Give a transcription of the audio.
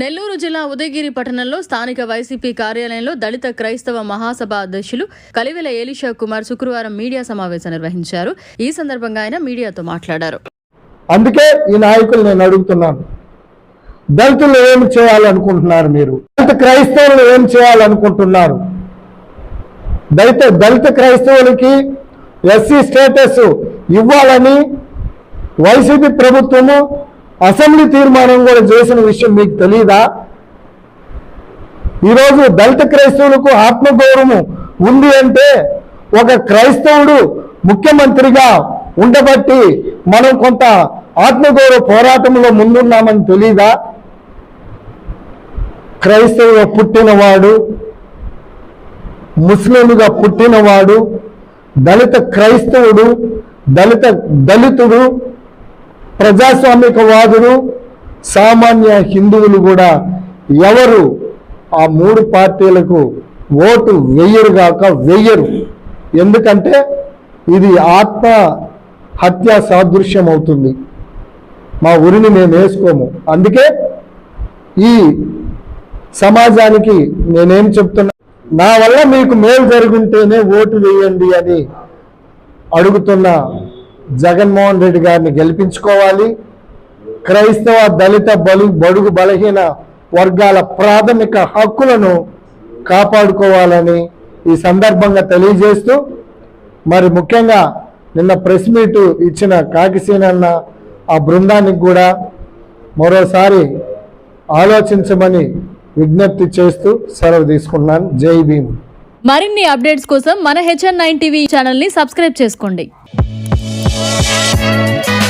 నెల్లూరు జిల్లా ఉదయగిరి పట్టణంలో స్థానిక వైసీపీ కార్యాలయంలో దళిత క్రైస్తవ మహాసభ అధ్యక్షులు కలివెల ఏలిషా కుమార్ శుక్రవారం మీడియా సమావేశం నిర్వహించారు. ఈ సందర్భంగా ఆయన మీడియాతో మాట్లాడారు. అందుకే ఈ నాయకులు నేను అడుగుతున్నాను. దళితులు ఏం చేయాలనుకుంటున్నారు మీరు? దళిత క్రైస్తవులు ఏం చేయాలనుకుంటున్నారు? దళిత దళిత క్రైస్తవులకి ఎస్సీ స్టేటస్ ఇవ్వాలని వైసీపీ ప్రభుత్వము అసెంబ్లీ తీర్మానం కూడా చేసిన విషయం మీకు తెలియదా ఈరోజు దళిత క్రైస్తవులకు ఆత్మగౌరవం ఉంది అంటే ఒక క్రైస్తవుడు ముఖ్యమంత్రిగా ఉండబట్టి మనం కొంత ఆత్మగౌరవ పోరాటంలో ముందున్నామని తెలీదా? క్రైస్తవుగా పుట్టినవాడు ముస్లింగా పుట్టినవాడు దళిత క్రైస్తవుడు దళిత దళితుడు ప్రజాస్వామికవాదులు సామాన్య హిందువులు కూడా ఎవరు ఆ మూడు పార్టీలకు ఓటు వెయ్యరుగాక వెయ్యరు ఎందుకంటే ఇది ఆత్మ హత్య సాదృశ్యం అవుతుంది మా ఉరిని మేము వేసుకోము. అందుకే ఈ సమాజానికి నేనేం చెప్తున్నా నా వల్ల మీకు మేలు జరుగుంటేనే ఓటు వేయండి అని అడుగుతున్న జగన్మోహన్ రెడ్డి గారిని గెలిపించుకోవాలి. క్రైస్తవ దళిత బలు బడుగు బలహీన వర్గాల ప్రాథమిక హక్కులను కాపాడుకోవాలని ఈ సందర్భంగా తెలియజేస్తూ మరి ముఖ్యంగా నిన్న ప్రెస్ మీట్ ఇచ్చిన కాకిసీనన్న ఆ బృందానికి కూడా మరోసారి ఆలోచించమని విజ్ఞప్తి చేస్తూ సెలవు తీసుకున్నాను జై భీమ్. మరిన్ని అప్డేట్స్ కోసం మన హెచ్ఎన్ నైన్ టీవీ ఛానల్ని సబ్స్క్రైబ్ చేసుకోండి. Música